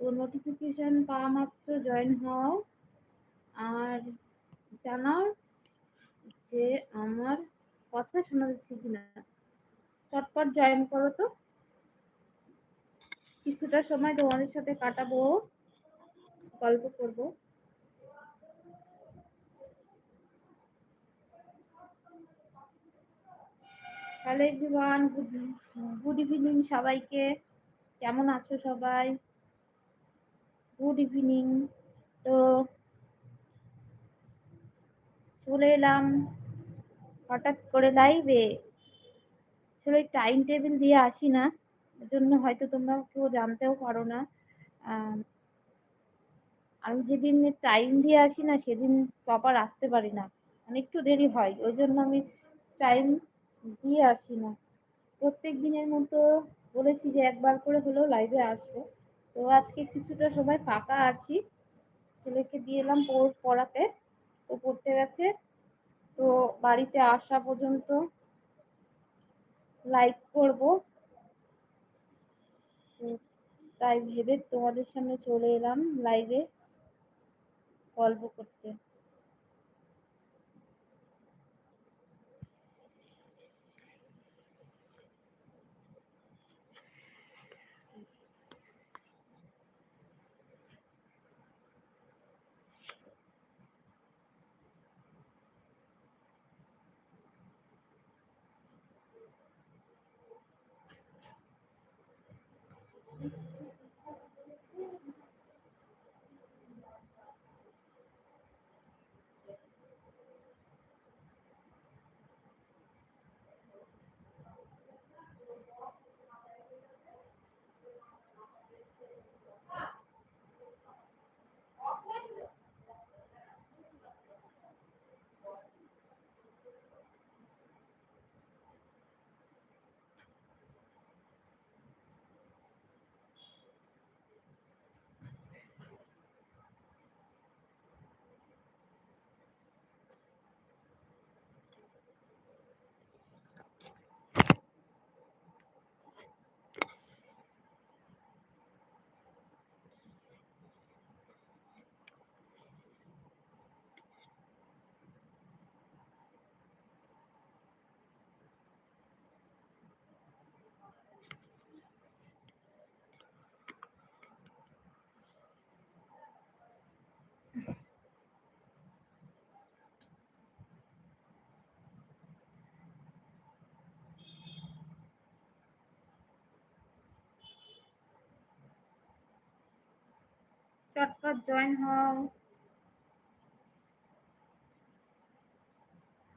Notification পাওয়া মাত্র join হও। আর জানাও যে আমার কথা শোনা যাচ্ছে কিনা। চটপট জয়েন করো তো। কিছুটা সময় তোমাদের সাথে কাটাবো। গল্প করব। Hello everyone good good evening সবাইকে। কেমন আছো সবাই? গুড ইভিনিং তো চলে এলাম হঠাৎ করে লাইভে আসলে টাইম টেবিল দিয়ে আসি না জন্য হয়তো তোমরা কেউ জানতেও পারো না। আমি যেদিন টাইম দিয়ে আসি না, সেদিন প্রপার আসতে পারি না। মানে একটু দেরি হয়, ওই জন্য আমি টাইম দিয়ে আসি না। প্রত্যেক দিনের মতো বলেছি যে একবার করে হলেও লাইভে আসব। তো আজকে কিছুটা সবাই ফাঁকা আছি। ছেলেকে দিয়ে এলাম পড়াতে তো পড়তে গেছে। তো বাড়িতে আসা পর্যন্ত লাইক করব। তাই ভেবে তোমাদের সামনে চলে এলাম লাইভে গল্প করতে। চটপট জয়েন হও।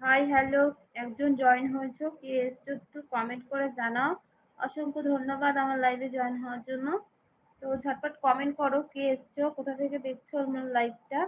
হাই হ্যালো একজন জয়েন হয়েছো। কে এসছো একটু কমেন্ট করে জানাও। অসংখ্য ধন্যবাদ আমার লাইভে জয়েন হওয়ার জন্য। তো ঝটপট কমেন্ট করো, কে এসছো, কোথা থেকে দেখছ আমার লাইভটা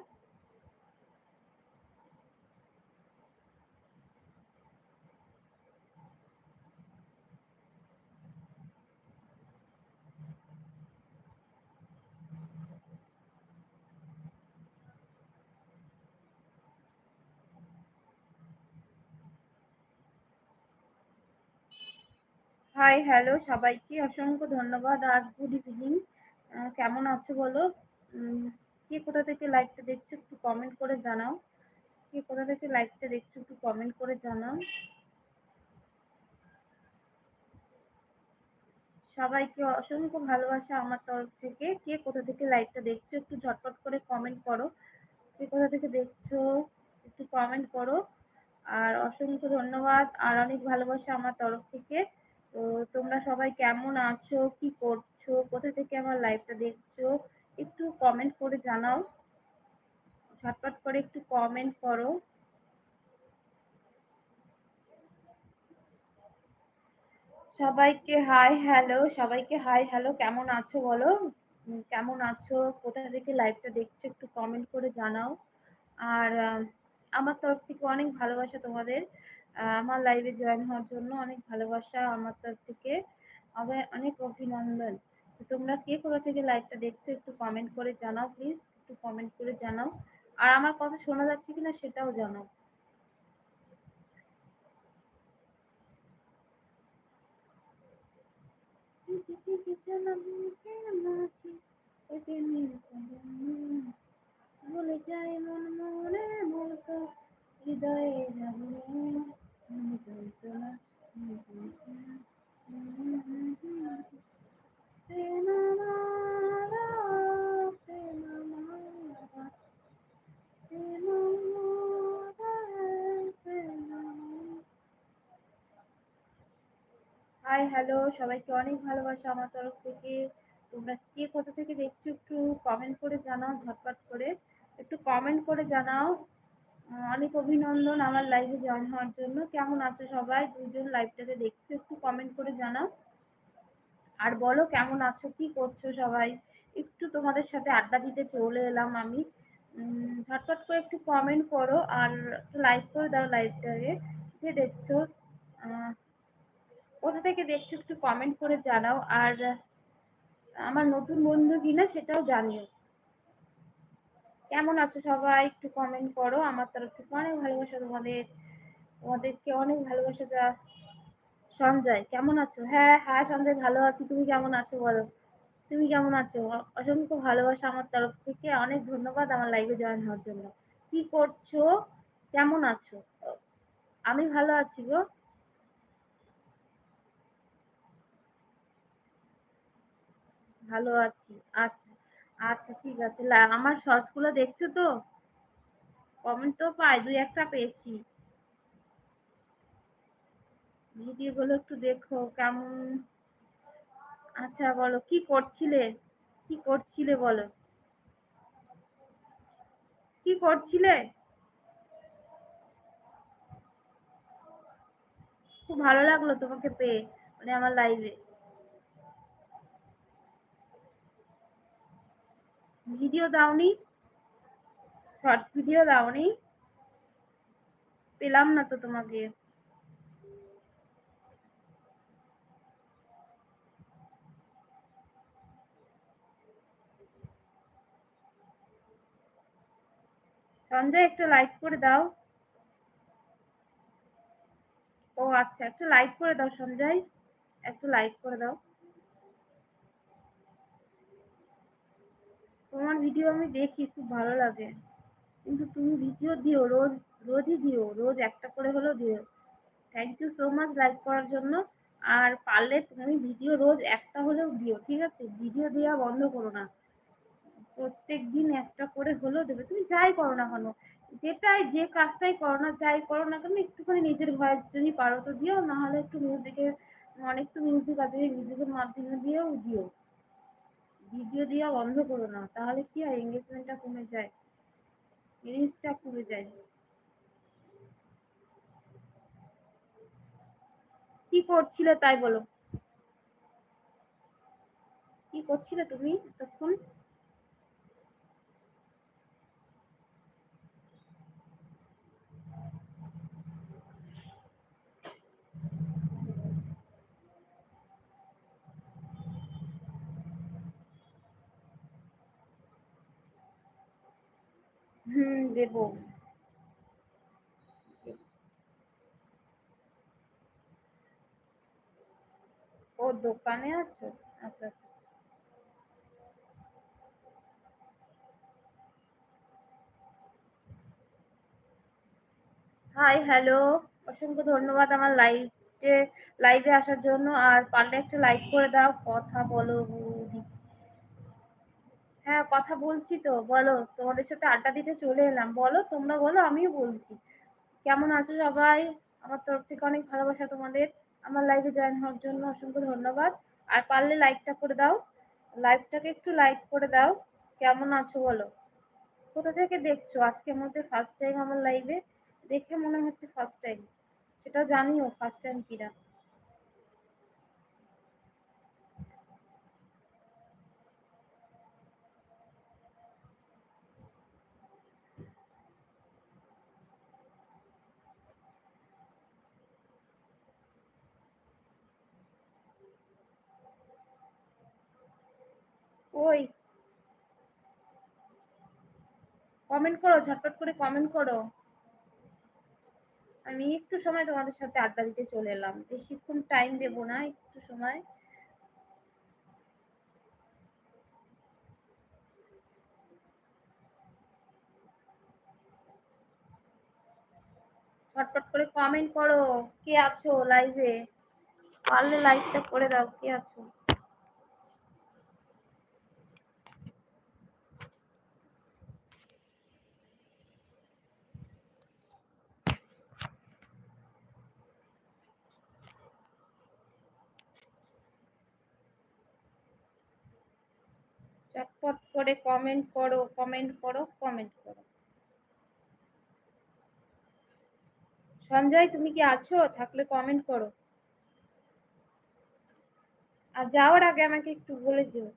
হাই হ্যালো সবাইকে অসংখ্য ধন্যবাদ। আর গুড ইভিনিং কেমন আছো বলো? কে কোথা থেকে লাইভটা দেখছ একটু কমেন্ট করে জানাও। কে কোথা থেকে লাইভটা দেখছ একটু কমেন্ট করে জানাও। সবাইকে অসংখ্য ভালোবাসা আমার তরফ থেকে। কে কোথা থেকে লাইভটা দেখছ একটু ঝটপট করে কমেন্ট করো। কে কোথা থেকে দেখছ একটু কমেন্ট করো। আর অসংখ্য ধন্যবাদ। আর অনেক ভালোবাসা আমার তরফ থেকে। তো তোমরা সবাই কেমন আছো? কি করছ? কোথা থেকে আমার লাইভটা দেখছ? একটু কমেন্ট করে জানাও। ঝটপট করে একটু কমেন্ট করো। সবাইকে হাই হ্যালো সবাইকে হাই হ্যালো কেমন আছো বলো? কেমন আছো? কোথা থেকে লাইভটা দেখছ? একটু কমেন্ট করে জানাও। আর আমার তরফ থেকে অনেক ভালোবাসা তোমাদের। আমার লাইভে জয়েন হওয়ার জন্য অনেক ভালোবাসা আমার তরফ থেকে। অনেক অভিনন্দন। তোমরা কে কোথা থেকে লাইভটা দেখছ একটু কমেন্ট করে জানাও প্লিজ একটু কমেন্ট করে জানাও। আর আমার কথা শোনা যাচ্ছে কিনা সেটাও জানাও। বলে যায় মন মনে বলতো হৃদয়ে যাব হ্যালো সবাইকে অনেক ভালোবাসা আমার তরফ থেকে। তোমরা কে কোথা থেকে দেখছ একটু কমেন্ট করে জানাও, ঝটপট করে। একটু কমেন্ট করে জানাও। অনেক অভিনন্দন আমার লাইভে জয়েন হওয়ার জন্য। কেমন আছো সবাই? দুজন লাইভটাকে দেখছ, একটু কমেন্ট করে জানাও। আর বলো কেমন আছো, কি করছ সবাই? একটু তোমাদের সাথে আড্ডা দিতে চলে এলাম আমি। ঝটপট করে একটু কমেন্ট করো আর লাইক করে দাও লাইভটাকে যে দেখছ কোথা থেকে দেখছ, একটু কমেন্ট করে জানাও। আর, আমার নতুন বন্ধু কিনা সেটাও জানিও। কেমন আছো সবাই? একটু কমেন্ট করো। আমার তরফ থেকে অনেক ভালোবাসা তোমাদের। তোমাদেরকে অনেক ভালোবাসা যা সঞ্জয়, কেমন আছো? হ্যাঁ হ্যাঁ সঞ্জয় ভালো আছি। তুমি কেমন আছো বলো? তুমি কেমন আছো? অসংখ্য ভালোবাসা আমার তরফ থেকে। অনেক ধন্যবাদ আমার লাইভে জয়েন হওয়ার জন্য। কি করছ? কেমন আছো? আমি ভালো আছি গো। ভালো আছি আচ্ছা আচ্ছা ঠিক আছে। আমার শর্টসগুলো দেখছ তো? কমেন্ট তো পাই, দুই একটা পেয়েছি। ভিডিও গুলো একটু দেখো, কেমন? আচ্ছা বলো, কি করছিলে? কি করছিলে বলো? কি করছিলে? খুব ভালো লাগল তোমাকে পেয়ে মানে আমার লাইভে ভিডিও দাওনি শর্টস ভিডিও দাওনি, পেলাম না তো তোমাকে। সঞ্জয়, একটু লাইক করে দাও। ও আচ্ছা একটু লাইক করে দাও সঞ্জয়, একটু লাইক করে দাও। তোমার ভিডিও আমি দেখি, খুব ভালো লাগে। কিন্তু তুমি ভিডিও দিও, রোজ, রোজই দিও, রোজ একটা করে হলেও দিও। Thank you so much like করার জন্য। আর পারলে তুমি ভিডিও রোজ একটা হলেও দিও, ঠিক আছে? ভিডিও দেওয়া বন্ধ করো না। প্রত্যেক দিন একটা করে হলেও দেবে। তুমি যাই করো না কেন? যেটাই, যে কাজটাই করো না, যাই করো না কেন, একটুখানি নিজের ভয়েস যদি পারো তো দিও না হলে একটু মিউজিকের অনেক তো মিউজিক আছে মিউজিকের মাধ্যমে দিয়েও দিও। ভিডিও দেওয়া বন্ধ করো না, তাহলে কি হয় এঙ্গেজমেন্টটা কমে যায়? রিচটা কমে যায়। কি করছিলে তাই বলো। কি করছিলে তুমি তখন হুম, দেবো। ও দোকানে আছো? আচ্ছা আচ্ছা হাই, হ্যালো। অসংখ্য ধন্যবাদ আমার লাইভে লাইভে আসার জন্য। আর পারলে একটা লাইক করে দাও, কথা বলো। হ্যাঁ কথা বলছি তো, বলো, তোমাদের সাথে আড্ডা দিতে চলে এলাম, বলো, তোমরা বলো, আমিও বলছি। কেমন আছো সবাই? আমার তরফ থেকে অনেক ভালোবাসা তোমাদের। আমার লাইভে জয়েন হওয়ার জন্য অসংখ্য ধন্যবাদ। আর পারলে লাইকটা করে দাও লাইভটাকে একটু লাইক করে দাও। কেমন আছো বলো? কোথা থেকে দেখছ? আজকে মধ্যে ফার্স্ট টাইম আমার লাইভে দেখে মনে হচ্ছে ফার্স্ট টাইম সেটা জানিও ফার্স্ট টাইম কিনা। ওই। কমেন্ট করো, ঝটপট করে কমেন্ট করো। আমি একটু সময় তোমাদের সাথে আড্ডা দিতে চলে এলাম। বেশিক্ষণ টাইম দেবো না, একটু সময়। ফটফট করে কমেন্ট করো, কে আছো লাইভে পারলে লাইভটা করে দাও, কে আছো চটপট করে কমেন্ট করো কমেন্ট করো কমেন্ট করো। সঞ্জয়, তুমি কি আছো? থাকলে কমেন্ট করো। আর যাওয়ার আগে আমাকে একটু বলে যেও।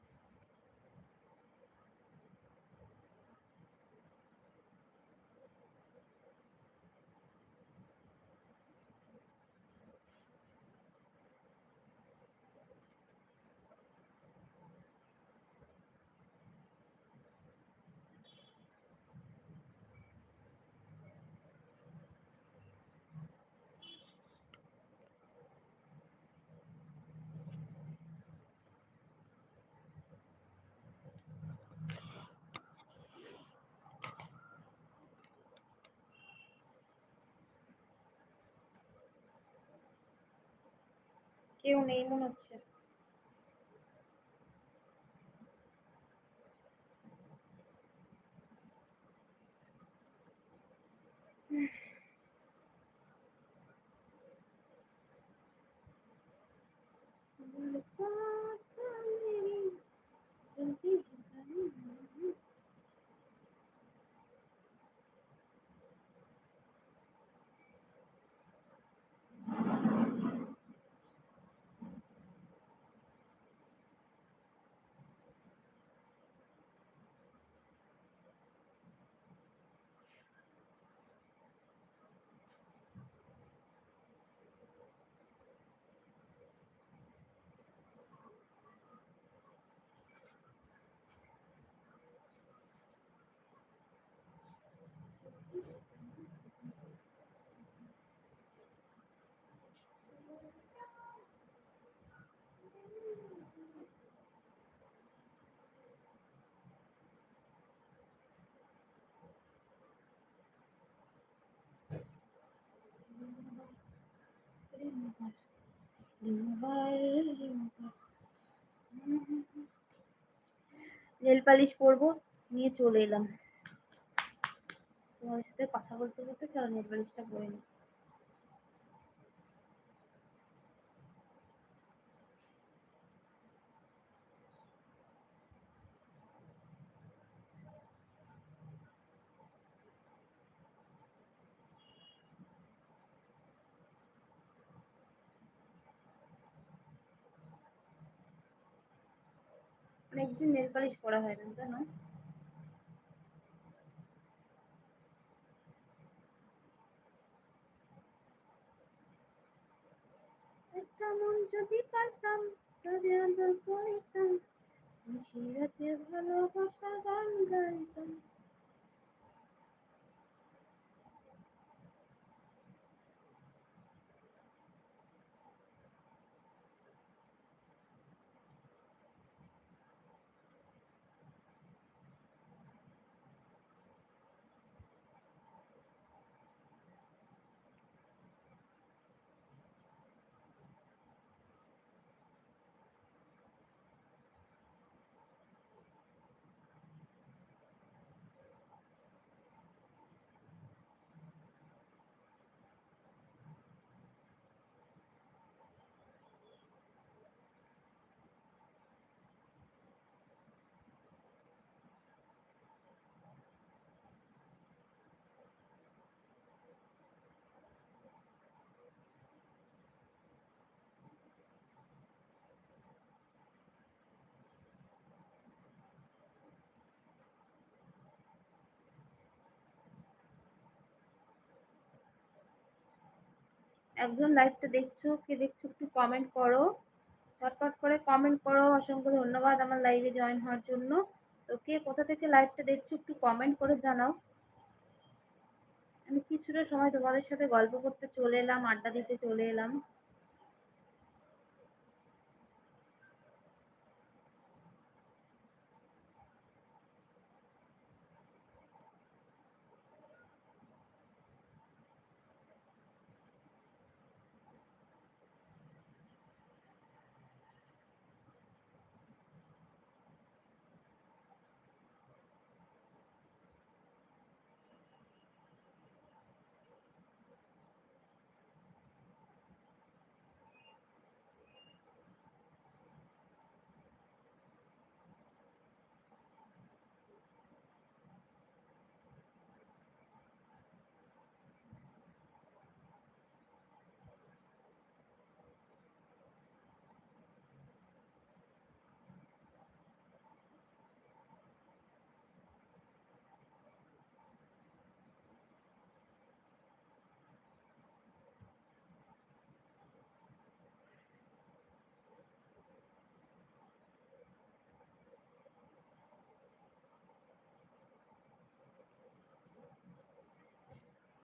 কেউ নেই মনে হচ্ছে নেল পালিশ পরবো নিয়ে চলে এলাম। তোমার সাথে কথা বলতে বলতে চলো নেল পালিশটা পরে নি অনেকদিন নেল পালিশ করা হয় না, জানো? কেমন যদি পারতাম তবে আদর করিতাম ভালোবাসা গান গাইতাম। একজন লাইভটা দেখছ, কে দেখছ একটু কমেন্ট করো। চটপট করে কমেন্ট করো, অসংখ্য ধন্যবাদ আমার লাইভে জয়েন হওয়ার জন্য। তো কে কোথা থেকে লাইভটা দেখছ একটু কমেন্ট করে জানাও। আমি কিছুটা সময় তোমাদের সাথে গল্প করতে চলে এলাম, আড্ডা দিতে চলে এলাম।